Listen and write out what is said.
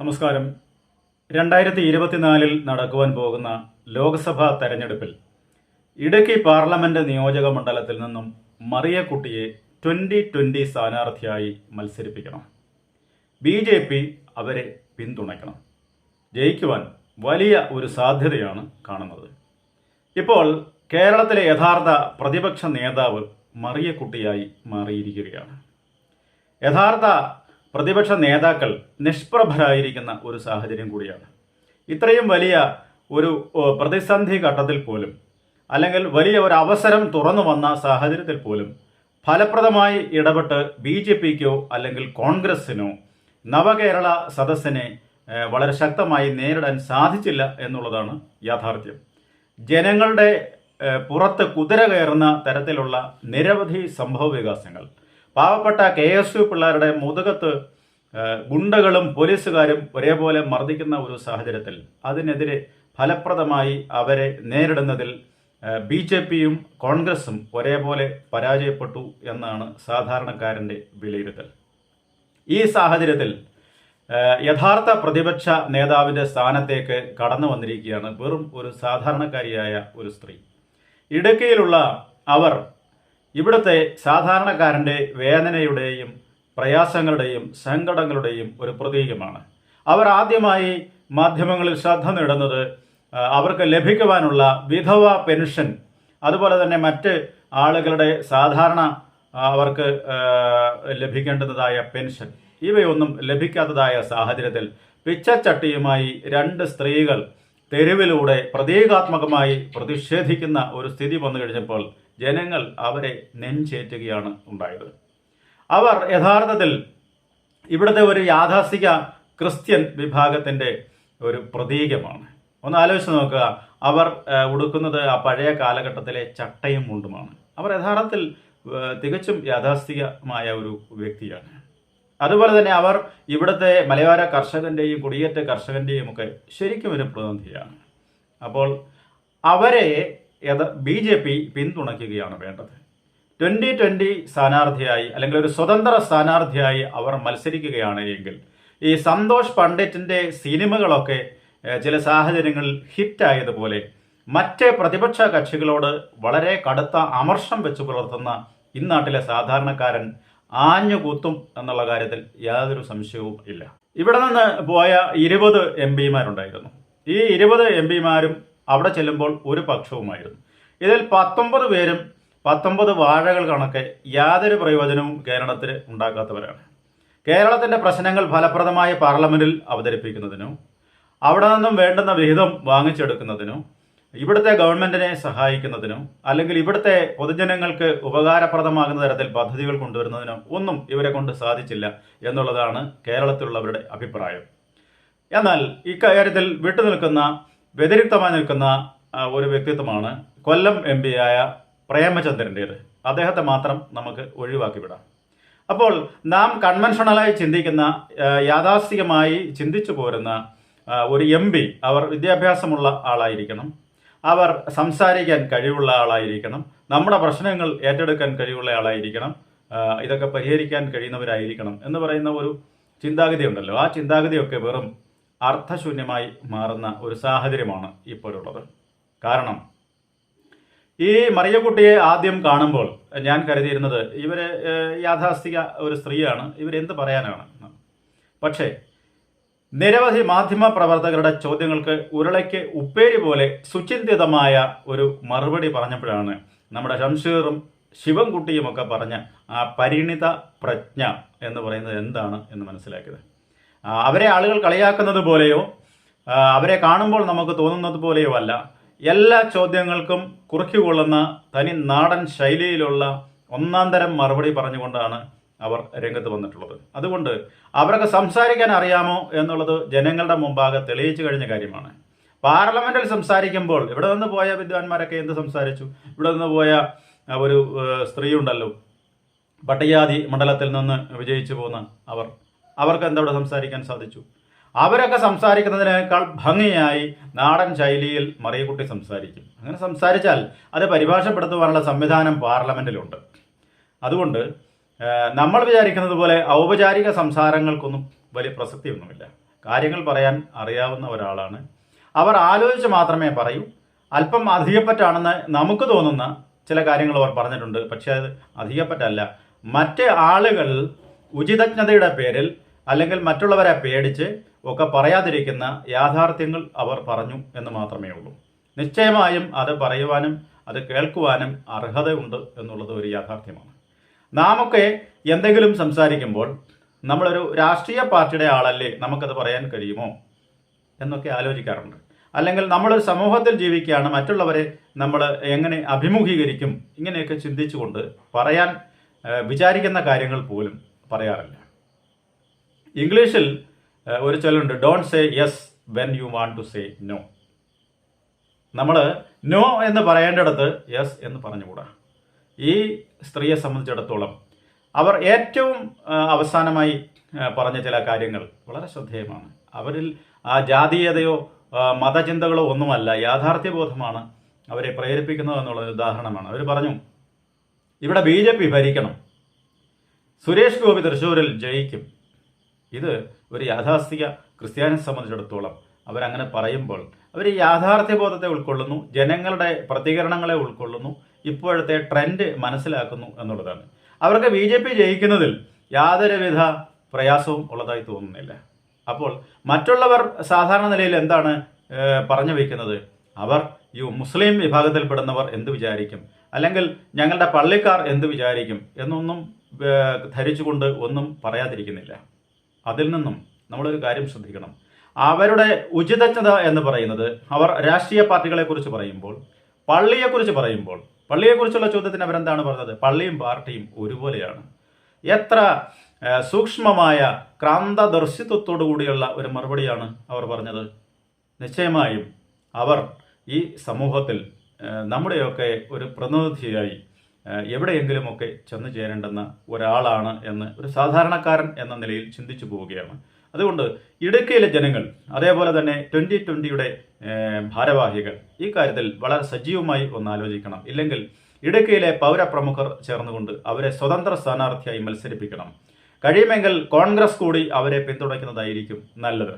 നമസ്കാരം. രണ്ടായിരത്തി ഇരുപത്തിനാലിൽ നടക്കുവാൻ പോകുന്ന ലോക്സഭാ തെരഞ്ഞെടുപ്പിൽ ഇടുക്കി പാർലമെന്റ് നിയോജക മണ്ഡലത്തിൽ നിന്നും മറിയക്കുട്ടിയെ ട്വന്റി ട്വന്റി സ്ഥാനാർത്ഥിയായി മത്സരിപ്പിക്കണം. ബി ജെ പി അവരെ പിന്തുണയ്ക്കണം. ജയിക്കുവാൻ വലിയ ഒരു സാധ്യതയാണ് കാണുന്നത്. ഇപ്പോൾ കേരളത്തിലെ യഥാർത്ഥ പ്രതിപക്ഷ നേതാവ് മറിയക്കുട്ടിയായി മാറിയിരിക്കുകയാണ്. യഥാർത്ഥ പ്രതിപക്ഷ നേതാക്കൾ നിഷ്പ്രഭരായിരിക്കുന്ന ഒരു സാഹചര്യം കൂടിയാണ്. ഇത്രയും വലിയ ഒരു പ്രതിസന്ധി ഘട്ടത്തിൽ പോലും അല്ലെങ്കിൽ വലിയ ഒരു അവസരം തുറന്നു വന്ന സാഹചര്യത്തിൽ പോലും ഫലപ്രദമായി ഇടപെട്ട് ബി ജെ പിക്കോ അല്ലെങ്കിൽ കോൺഗ്രസ്സിനോ നവകേരള സദസ്സിനെ വളരെ ശക്തമായി നേരിടാൻ സാധിച്ചില്ല എന്നുള്ളതാണ് യാഥാർത്ഥ്യം. ജനങ്ങളുടെ പുറത്ത് കുതിര കയറുന്ന തരത്തിലുള്ള നിരവധി സംഭവ വികാസങ്ങൾ. പാവപ്പെട്ട കെ എസ് യു പിള്ളേരുടെ മുതുകത്ത് ഗുണ്ടകളും പോലീസുകാരും ഒരേപോലെ മർദ്ദിക്കുന്ന ഒരു സാഹചര്യത്തിൽ അതിനെതിരെ ഫലപ്രദമായി അവരെ നേരിടുന്നതിൽ ബി ജെ പിയും കോൺഗ്രസും ഒരേപോലെ പരാജയപ്പെട്ടു എന്നാണ് സാധാരണക്കാരന്റെ വിലയിരുത്തൽ. ഈ സാഹചര്യത്തിൽ യഥാർത്ഥ പ്രതിപക്ഷ നേതാവിന്റെ സ്ഥാനത്തേക്ക് കടന്നു വന്നിരിക്കുകയാണ് വെറും ഒരു സാധാരണക്കാരിയായ ഒരു സ്ത്രീ. ഇടുക്കിയിലുള്ള അവർ ഇവിടുത്തെ സാധാരണക്കാരന്റെ വേദനയുടെയും പ്രയാസങ്ങളുടെയും സങ്കടങ്ങളുടെയും ഒരു പ്രതീകമാണ്. അവർ ആദ്യമായി മാധ്യമങ്ങളിൽ ശ്രദ്ധ നേടുന്നത് അവർക്ക് ലഭിക്കുവാനുള്ള വിധവ പെൻഷൻ അതുപോലെ തന്നെ മറ്റ് ആളുകളുടെ സാധാരണ അവർക്ക് ലഭിക്കേണ്ടതായ പെൻഷൻ ഇവയൊന്നും ലഭിക്കാത്തതായ സാഹചര്യത്തിൽ പിച്ചച്ചട്ടിയുമായി രണ്ട് സ്ത്രീകൾ തെരുവിലൂടെ പ്രതീകാത്മകമായി പ്രതിഷേധിക്കുന്ന ഒരു സ്ഥിതി വന്നു കഴിഞ്ഞപ്പോൾ ജനങ്ങൾ അവരെ നെഞ്ചേറ്റുകയാണ് ഉണ്ടായത്. അവർ യഥാർത്ഥത്തിൽ ഇവിടുത്തെ ഒരു യാഥാസ്ഥിക ക്രിസ്ത്യൻ വിഭാഗത്തിന്റെ ഒരു പ്രതീകമാണ്. ഒന്ന് ആലോചിച്ച് നോക്കുക. അവർ ഉടുക്കുന്നത് ആ പഴയ കാലഘട്ടത്തിലെ ചട്ടയും മുണ്ടുമാണ്. അവർ യഥാർത്ഥത്തിൽ തികച്ചും യാഥാസ്ഥികമായ ഒരു വ്യക്തിയാണ്. അതുപോലെ തന്നെ അവർ ഇവിടുത്തെ മലയോര കർഷകന്റെയും കുടിയേറ്റ കർഷകന്റെയും ഒക്കെ ശരിക്കും ഒരു പ്രതിനിധിയാണ്. അപ്പോൾ അവരെ ബി ജെ പി പിന്തുണയ്ക്കുകയാണ് വേണ്ടത്. ട്വന്റി ട്വന്റി സ്ഥാനാർത്ഥിയായി അല്ലെങ്കിൽ ഒരു സ്വതന്ത്ര സ്ഥാനാർത്ഥിയായി അവർ മത്സരിക്കുകയാണ് എങ്കിൽ ഈ സന്തോഷ് പണ്ഡിറ്റിന്റെ സിനിമകളൊക്കെ ചില സാഹചര്യങ്ങളിൽ ഹിറ്റായതുപോലെ മറ്റ് പ്രതിപക്ഷ കക്ഷികളോട് വളരെ കടുത്ത അമർഷം വെച്ച് പുലർത്തുന്ന ഇന്നാട്ടിലെ സാധാരണക്കാരൻ ആഞ്ഞുകൂത്തും എന്നുള്ള കാര്യത്തിൽ യാതൊരു സംശയവും ഇല്ല. ഇവിടെ നിന്ന് പോയ ഇരുപത് എം പിമാരുണ്ടായിരുന്നു. ഈ ഇരുപത് എം പിമാരും അവിടെ ചെല്ലുമ്പോൾ ഒരു പക്ഷവുമായിരുന്നു. ഇതിൽ പത്തൊമ്പത് പേരും പത്തൊമ്പത് വാഴകൾ കണക്കെ യാതൊരു പ്രയോജനവും കേരളത്തിൽ ഉണ്ടാക്കാത്തവരാണ്. കേരളത്തിന്റെ പ്രശ്നങ്ങൾ ഫലപ്രദമായി പാർലമെന്റിൽ അവതരിപ്പിക്കുന്നതിനോ അവിടെ നിന്നും വേണ്ടുന്ന വിഹിതം വാങ്ങിച്ചെടുക്കുന്നതിനോ ഇവിടുത്തെ ഗവൺമെന്റിനെ സഹായിക്കുന്നതിനോ അല്ലെങ്കിൽ ഇവിടുത്തെ പൊതുജനങ്ങൾക്ക് ഉപകാരപ്രദമാകുന്ന തരത്തിൽ പദ്ധതികൾ കൊണ്ടുവരുന്നതിനോ ഒന്നും ഇവരെ കൊണ്ട് സാധിച്ചില്ല എന്നുള്ളതാണ് കേരളത്തിലുള്ളവരുടെ അഭിപ്രായം. എന്നാൽ ഇക്കാര്യത്തിൽ വിട്ടുനിൽക്കുന്ന വ്യതിരിക്തമായി നിൽക്കുന്ന ഒരു വ്യക്തിത്വമാണ് കൊല്ലം എം ആയ പ്രേമചന്ദ്രന്റേത് അദ്ദേഹത്തെ മാത്രം നമുക്ക് ഒഴിവാക്കി വിടാം. അപ്പോൾ നാം കൺവെൻഷണലായി ചിന്തിക്കുന്ന യാഥാസ്ഥികമായി ചിന്തിച്ചു പോരുന്ന ഒരു എം പി അവർ വിദ്യാഭ്യാസമുള്ള ആളായിരിക്കണം. അവർ സംസാരിക്കാൻ കഴിവുള്ള ആളായിരിക്കണം. നമ്മുടെ പ്രശ്നങ്ങൾ ഏറ്റെടുക്കാൻ കഴിവുള്ള ആളായിരിക്കണം. ഇതൊക്കെ പരിഹരിക്കാൻ കഴിയുന്നവരായിരിക്കണം എന്ന് പറയുന്ന ഒരു ചിന്താഗതി ഉണ്ടല്ലോ ആ ചിന്താഗതിയൊക്കെ വെറും അർത്ഥശൂന്യമായി മാറുന്ന ഒരു സാഹചര്യമാണ് ഇപ്പോഴുള്ളത് കാരണം ഈ മറിയക്കുട്ടിയെ ആദ്യം കാണുമ്പോൾ ഞാൻ കരുതിയിരുന്നത് ഇവർ യാഥാസ്ഥിക ഒരു സ്ത്രീയാണ് ഇവരെന്ത് പറയാനാണ്. പക്ഷേ നിരവധി മാധ്യമ പ്രവർത്തകരുടെ ചോദ്യങ്ങൾക്ക് ഉരുളയ്ക്ക് ഉപ്പേരി പോലെ സുചിന്തിതമായ ഒരു മറുപടി പറഞ്ഞപ്പോഴാണ് നമ്മുടെ ഷംഷീറും ശിവൻകുട്ടിയും ഒക്കെ പറഞ്ഞ ആ പരിണിത പ്രജ്ഞ എന്ന് പറയുന്നത് എന്താണ് എന്ന് മനസ്സിലാക്കിയത് അവരെ ആളുകൾ കളിയാക്കുന്നത് പോലെയോ അവരെ കാണുമ്പോൾ നമുക്ക് തോന്നുന്നത് പോലെയോ അല്ല. എല്ലാ ചോദ്യങ്ങൾക്കും കുറുക്കിക്കൊള്ളുന്ന തനി നാടൻ ശൈലിയിലുള്ള ഒന്നാം തരം മറുപടി പറഞ്ഞുകൊണ്ടാണ് അവർ രംഗത്ത് വന്നിട്ടുള്ളത്. അതുകൊണ്ട് അവർക്ക് സംസാരിക്കാൻ അറിയാമോ എന്നുള്ളത് ജനങ്ങളുടെ മുമ്പാകെ തെളിയിച്ചു കഴിഞ്ഞ കാര്യമാണ്. പാർലമെന്റിൽ സംസാരിക്കുമ്പോൾ ഇവിടെ നിന്ന് പോയ വിദ്വാൻമാരൊക്കെ എന്ത് സംസാരിച്ചു? ഇവിടെ നിന്ന് പോയ ഒരു സ്ത്രീ ഉണ്ടല്ലോ പട്ടികജാതി മണ്ഡലത്തിൽ നിന്ന് വിജയിച്ചു പോകുന്ന അവർ അവർക്ക് എന്താ ഇവിടെ സംസാരിക്കാൻ സാധിച്ചു? അവരൊക്കെ സംസാരിക്കുന്നതിനേക്കാൾ ഭംഗിയായി നാടൻ ശൈലിയിൽ മറിയക്കുട്ടി സംസാരിക്കും. അങ്ങനെ സംസാരിച്ചാൽ അത് പരിഭാഷപ്പെടുത്തുവാനുള്ള സംവിധാനം പാർലമെന്റിലുണ്ട് അതുകൊണ്ട് നമ്മൾ വിചാരിക്കുന്നത് പോലെ ഔപചാരിക സംസാരങ്ങൾക്കൊന്നും വലിയ പ്രസക്തിയൊന്നുമില്ല. കാര്യങ്ങൾ പറയാൻ അറിയാവുന്ന ഒരാളാണ്. അവർ ആലോചിച്ച് മാത്രമേ പറയൂ. അല്പം അധികപ്പറ്റാണെന്ന് നമുക്ക് തോന്നുന്ന ചില കാര്യങ്ങൾ അവർ പറഞ്ഞിട്ടുണ്ട്. പക്ഷേ അത് അധികപ്പറ്റല്ല. മറ്റ് ആളുകൾ ഉചിതജ്ഞതയുടെ പേരിൽ അല്ലെങ്കിൽ മറ്റുള്ളവരെ പേടിച്ച് ഒക്കെ പറയാതിരിക്കുന്ന യാഥാർത്ഥ്യങ്ങൾ അവർ പറഞ്ഞു എന്ന് മാത്രമേ ഉള്ളൂ. നിശ്ചയമായും അത് പറയുവാനും അത് കേൾക്കുവാനും അർഹതയുണ്ട് എന്നുള്ളത് ഒരു യാഥാർത്ഥ്യമാണ്. നാമൊക്കെ എന്തെങ്കിലും സംസാരിക്കുമ്പോൾ നമ്മളൊരു രാഷ്ട്രീയ പാർട്ടിയുടെ ആളല്ലേ നമുക്കത് പറയാൻ കഴിയുമോ എന്നൊക്കെ ആലോചിക്കാറുണ്ട്. അല്ലെങ്കിൽ നമ്മളൊരു സമൂഹത്തിൽ ജീവിക്കുകയാണ് മറ്റുള്ളവരെ നമ്മൾ എങ്ങനെ അഭിമുഖീകരിക്കും ഇങ്ങനെയൊക്കെ ചിന്തിച്ചുകൊണ്ട് പറയാൻ വിചാരിക്കുന്ന കാര്യങ്ങൾ പോലും പറയാറില്ല. ഇംഗ്ലീഷിൽ ഒരു ചൊല്ലുണ്ട് don't say yes when you want to say no നമ്മൾ നോ എന്ന് പറയേണ്ടിടത്ത് യെസ് എന്ന് പറഞ്ഞുകൂടാ. ഈ സ്ത്രീയെ സംബന്ധിച്ചിടത്തോളം അവർ ഏറ്റവും അവസാനമായി പറഞ്ഞ ചില കാര്യങ്ങൾ വളരെ ശ്രദ്ധേയമാണ്. അവരിൽ ആ ജാതീയതയോ മതചിന്തകളോ ഒന്നുമല്ല യാഥാർത്ഥ്യബോധമാണ് അവരെ പ്രേരിപ്പിക്കുന്നത് എന്നുള്ളത് ഉദാഹരണമാണ്. അവർ പറഞ്ഞു ഇവിടെ ബി ഭരിക്കണം. സുരേഷ് ഗോപി തൃശ്ശൂരിൽ ജയിക്കും. ഇത് ഒരു യാഥാസ്ഥിക ക്രിസ്ത്യാനിയെ സംബന്ധിച്ചിടത്തോളം അവരങ്ങനെ പറയുമ്പോൾ അവർ യാഥാർത്ഥ്യബോധത്തെ ഉൾക്കൊള്ളുന്നു ജനങ്ങളുടെ പ്രതികരണങ്ങളെ ഉൾക്കൊള്ളുന്നു ഇപ്പോഴത്തെ ട്രെൻഡ് മനസ്സിലാക്കുന്നു എന്നുള്ളതാണ്. അവർക്ക് ബി ജെ പി ജയിക്കുന്നതിൽ യാതൊരുവിധ പ്രയാസവും ഉള്ളതായി തോന്നുന്നില്ല. അപ്പോൾ മറ്റുള്ളവർ സാധാരണ നിലയിൽ എന്താണ് പറഞ്ഞു വയ്ക്കുന്നത് അവർ ഈ മുസ്ലിം വിഭാഗത്തിൽപ്പെടുന്നവർ എന്ത് വിചാരിക്കും? അല്ലെങ്കിൽ ഞങ്ങളുടെ പള്ളിക്കാർ എന്ത് വിചാരിക്കും? എന്നൊന്നും ധരിച്ചുകൊണ്ട് ഒന്നും പറയാതിരിക്കുന്നില്ല. അതിൽ നിന്നും നമ്മളൊരു കാര്യം ശ്രദ്ധിക്കണം. അവരുടെ ഉചിതജ്ഞത എന്ന് പറയുന്നത് അവർ രാഷ്ട്രീയ പാർട്ടികളെ കുറിച്ച് പറയുമ്പോൾ പള്ളിയെക്കുറിച്ച് പറയുമ്പോൾ പള്ളിയെക്കുറിച്ചുള്ള ചോദ്യത്തിന് അവരെന്താണ് പറഞ്ഞത്? പള്ളിയും പാർട്ടിയും ഒരുപോലെയാണ്. എത്ര സൂക്ഷ്മമായ ക്രാന്തദർശിത്വത്തോടു കൂടിയുള്ള ഒരു മറുപടിയാണ് അവർ പറഞ്ഞത്. നിശ്ചയമായും അവർ ഈ സമൂഹത്തിൽ നമ്മുടെയൊക്കെ ഒരു പ്രതിനിധിയായി എവിടെയെങ്കിലുമൊക്കെ ചെന്നു ചേരേണ്ടുന്ന ഒരാളാണ് എന്ന് ഒരു സാധാരണക്കാരൻ എന്ന നിലയിൽ ചിന്തിച്ചു പോവുകയാണ്. അതുകൊണ്ട് ഇടുക്കിയിലെ ജനങ്ങൾ അതേപോലെ തന്നെ ട്വന്റി ട്വന്റിയുടെ ഭാരവാഹികൾ ഈ കാര്യത്തിൽ വളരെ സജീവമായി ഒന്ന് ആലോചിക്കണം. ഇല്ലെങ്കിൽ ഇടുക്കിയിലെ പൗരപ്രമുഖർ ചേർന്നുകൊണ്ട് അവരെ സ്വതന്ത്ര സ്ഥാനാർത്ഥിയായി മത്സരിപ്പിക്കണം. കഴിയുമെങ്കിൽ കോൺഗ്രസ് കൂടി അവരെ പിന്തുണയ്ക്കുന്നതായിരിക്കും നല്ലത്.